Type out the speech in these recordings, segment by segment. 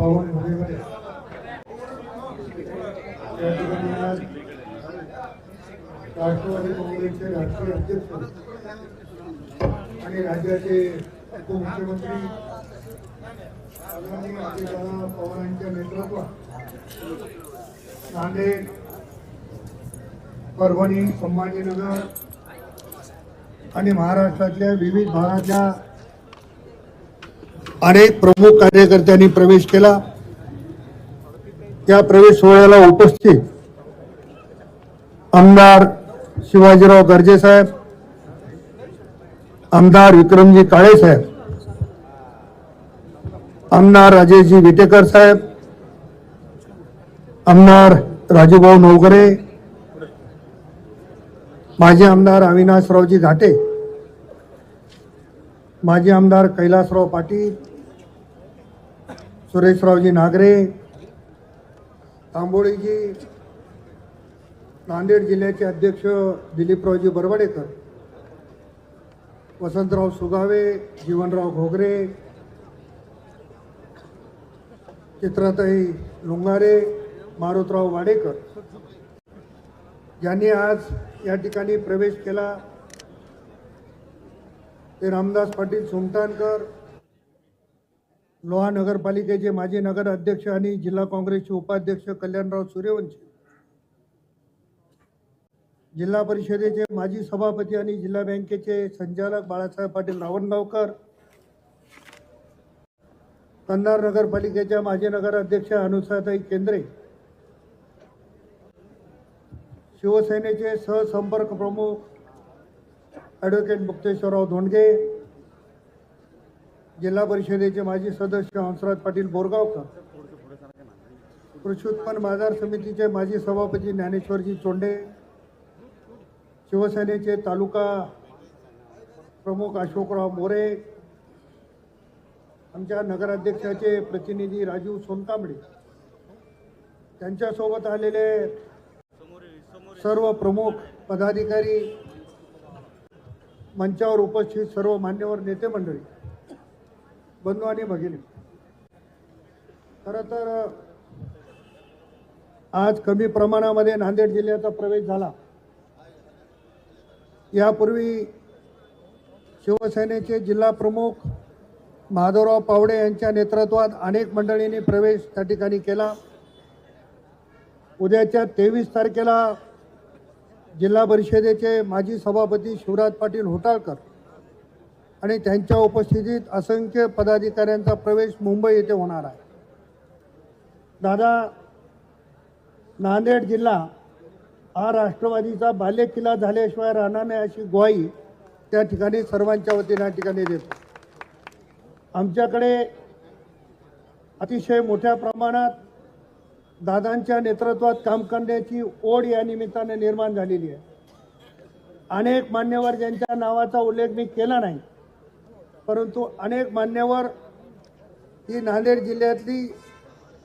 पावन भूमीमध्ये या ठिकाणी आज राष्ट्रवादी काँग्रेसचे राष्ट्रीय अध्यक्ष आणि राज्याचे उपमुख्यमंत्री आदरणीय अजितदादा पवारांच्या नेतृत्वात नांदेड परभणी संभाजीनगर आणि महाराष्ट्रातल्या विविध भागातल्या अनेक प्रमुख कार्यकर्त्यांनी प्रवेश केला. त्या प्रवेश सोहळ्याला उपस्थित आमदार शिवाजीराव गर्जे साहेब आमदार विक्रमजी काळे साहेब आमदार राजेशजी विटेकर साहेब आमदार राजूभाऊ नवगरे माजी आमदार अविनाशरावजी घाटे माजी आमदार कैलासराव पाटील सुरेशरावजी नागरे तांबोळीजी नांदेड जिल्ह्याचे अध्यक्ष दिलीपरावजी बरवडेकर वसंतराव सुगावे जीवनराव घोगरे चित्राताई लुंगारे मारुतराव वाडेकर ज्यांनी आज या ठिकाणी प्रवेश केला. ते रामदास पाटील सुमटाणकर लोहा नगरपालिकेचे माजी नगर अध्यक्ष आणि जिल्हा काँग्रेसचे उपाध्यक्ष कल्याणराव सूर्यवंशी जिल्हा परिषदेचे माजी सभापती आणि जिल्हा बँकेचे संचालक बाळासाहेब पाटील रावणगावकर कन्नार नगरपालिकेच्या माजी नगर अध्यक्ष अनुसाताई केंद्रे शिवसेनेचे सहसंपर्क प्रमुख ॲडव्होकेट मुक्तेश्वरराव धोंडगे जिल्हा परिषदेचे माजी सदस्य हंसराज पाटील बोरगावकर कृषी उत्पन्न बाजार समितीचे माजी सभापती ज्ञानेश्वरजी चोंडे शिवसेनेचे तालुका प्रमुख अशोकराव मोरे आमच्या नगराध्यक्षाचे प्रतिनिधी राजीव सोनकांबळे. त्यांच्यासोबत आलेले सर्व प्रमुख पदाधिकारी मंचावर उपस्थित सर्व मान्यवर नेते मंडळी. बंधू आणि भगिनी. खरं तर आज कमी प्रमाणामध्ये नांदेड जिल्ह्याचा प्रवेश झाला. यापूर्वी शिवसेनेचे जिल्हा प्रमुख माधवराव पावडे यांच्या नेतृत्वात अनेक मंडळींनी प्रवेश त्या ठिकाणी केला. उद्याच्या तेवीस तारखेला जिल्हा परिषदेचे माजी सभापती शिवराज पाटील होटाळकर आणि त्यांच्या उपस्थितीत असंख्य पदाधिकाऱ्यांचा प्रवेश मुंबई येथे होणार आहे. दादा नांदेड जिल्हा हा राष्ट्रवादीचा बालेकिल्ला झाल्याशिवाय राहणार नाही अशी ग्वाही त्या ठिकाणी सर्वांच्या वतीने या ठिकाणी देतो. आमच्याकडे अतिशय मोठ्या प्रमाणात दादांच्या नेतृत्वात काम करण्याची ओढ या निमित्ताने निर्माण झालेली आहे. अनेक मान्यवर ज्यांच्या नावाचा उल्लेख मी केला नाही परंतु अनेक मान्यवर ही नांदेड जिल्ह्यातली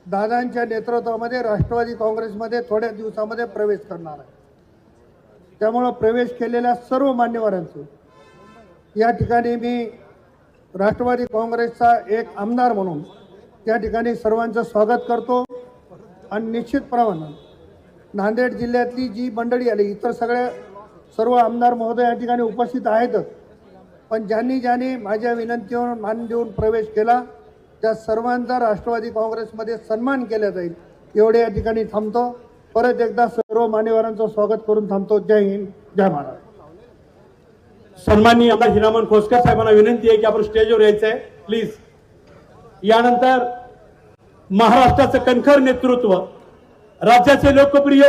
दादांच्या नेतृत्वामध्ये राष्ट्रवादी काँग्रेसमध्ये थोड्या दिवसामध्ये प्रवेश करणार आहे. त्यामुळं प्रवेश केलेल्या सर्व मान्यवरांचं या ठिकाणी मी राष्ट्रवादी काँग्रेसचा एक आमदार म्हणून त्या ठिकाणी सर्वांचं स्वागत करतो. आणि निश्चितप्रमाणे नांदेड जिल्ह्यातली जी मंडळी आली इतर सगळ्या सर्व आमदार महोदय या ठिकाणी उपस्थित आहेतच. पण ज्यांनी ज्यांनी माझ्या विनंतीवर मान देऊन प्रवेश केला त्या सर्वांचा राष्ट्रवादी काँग्रेसमध्ये सन्मान केला जाईल एवढे या ठिकाणी थांबतो. परत एकदा सर्व मान्यवरांचं स्वागत करून थांबतो. जय हिंद जय महाराज सन्माननीय आमदार हिरामन खोसकर साहेबांना विनंती आहे की आपण स्टेजवर यायचं आहे प्लीज यानंतर महाराष्ट्राचं कणखर नेतृत्व राज्याचे लोकप्रिय